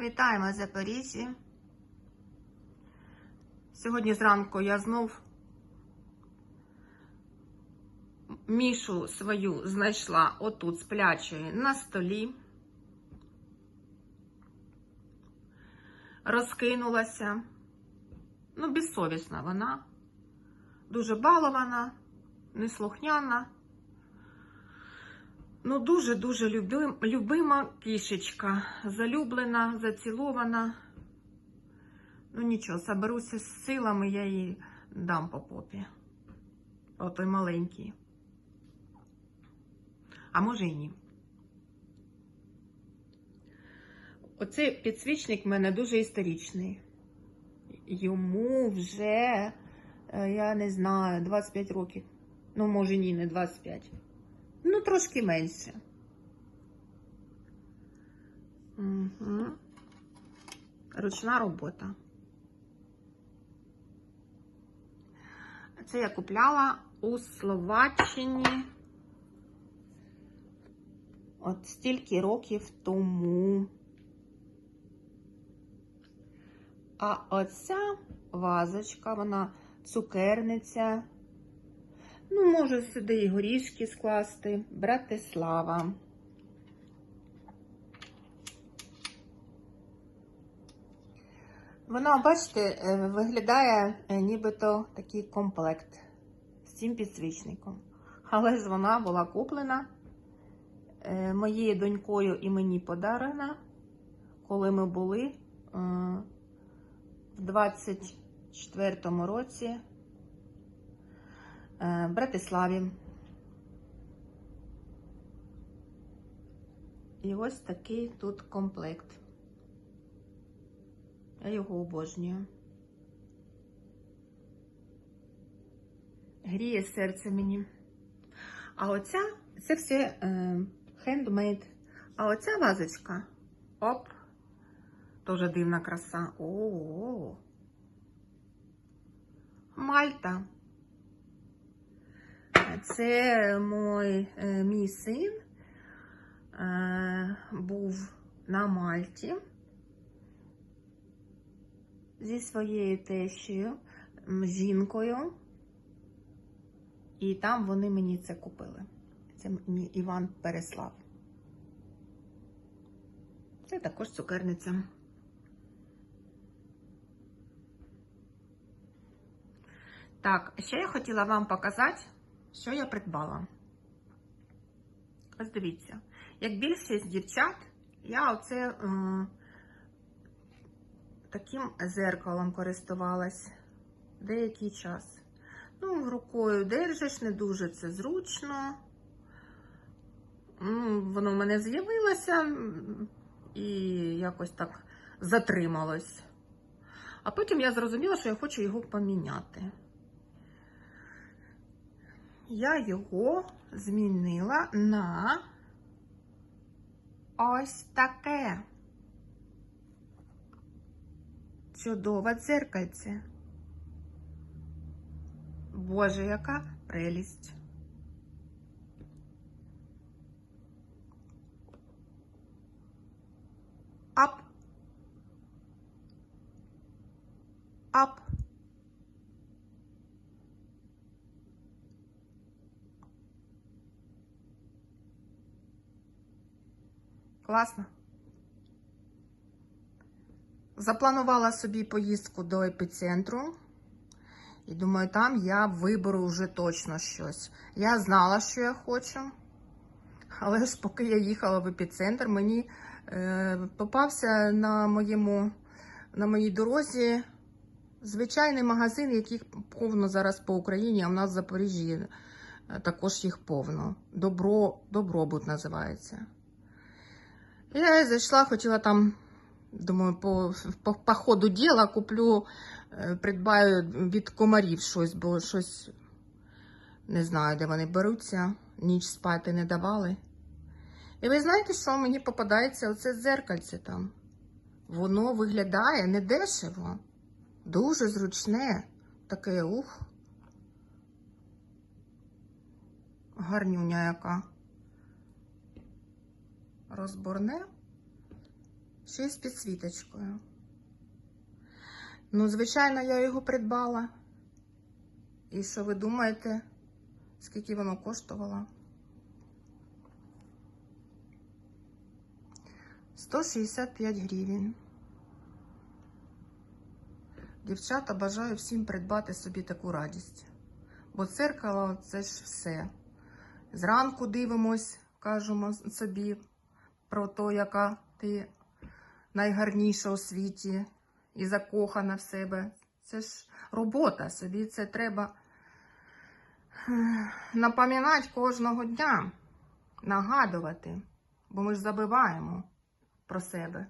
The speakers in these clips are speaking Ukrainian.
Вітаємо Запоріжжі. Сьогодні зранку я знов мішу свою знайшла отут сплячої на столі. Розкинулася. Ну, безсовісна вона. Дуже балована, неслухняна. Ну, дуже-дуже любим, любима кішечка. Залюблена, зацілована. Ну нічого, соберуся з силами, я їй дам по попі. Отой маленький. А може і ні. Оцей підсвічник в мене дуже історичний. Йому вже, е, я не знаю, 25 років. Ну, може, ні, не 25. Трошки менше. Угу. Ручна робота. Це я купляла у Словаччині. От стільки років тому. А оця вазочка, вона цукерниця. Ну, можу сюди і горішки скласти. Братислава. Вона, бачите, е, виглядає е, нібито такий комплект з цим підсвічником. Але ж вона була куплена е, моєю донькою і мені подарена, коли ми були в 24-му році Братиславі. І ось такий тут комплект. Я його обожнюю. Гріє серце мені. А оця це все е, хендмейд. А оця вазочка. Оп. Тоже дивна краса. О. Мальта. Це мой, е, мій син е, був на Мальті зі своєю тещею, жінкою. І там вони мені це купили. Це мені Іван переслав. Це також цукерниця. Так, ще я хотіла вам показати, що я придбала. Ось дивіться, як більшість дівчат, я оце м, таким зеркалом користувалась деякий час. Ну, рукою держиш, не дуже це зручно. Ну, воно в мене з'явилося і якось так затрималось. А потім я зрозуміла, що я хочу його поміняти. Я його змінила на ось таке. Чудове дзеркальце. Боже, яка прелість. Ап. Ап. Класно. Запланувала собі поїздку до епіцентру. І думаю, там я виберу вже точно щось. Я знала, що я хочу. Але ж поки я їхала в епіцентр, мені е, попався на моєму, на моїй дорозі звичайний магазин, яких повно зараз по Україні, а в нас в Запоріжжі е, також їх повно. Добро, Добробут називається. Я зайшла, хотіла там, думаю, по, по, по ходу діла куплю, е, придбаю від комарів щось, бо щось не знаю, де вони беруться, ніч спати не давали. І ви знаєте, що мені попадається оце дзеркальце там. Воно виглядає недешево, дуже зручне, таке ух. Гарнюня яка. Розборне. Ще й з підсвіточкою. Ну, звичайно, я його придбала. І що ви думаєте, скільки воно коштувало? 165 гривень. Дівчата, бажаю всім придбати собі таку радість. Бо церкало це ж все. Зранку дивимось, кажемо собі про те, яка ти найгарніша у світі і закохана в себе. Це ж робота собі, це треба ех, напоминати кожного дня, нагадувати, бо ми ж забиваємо про себе.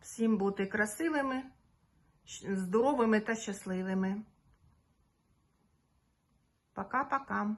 Всім бути красивими, здоровими та щасливими. Пока-пока.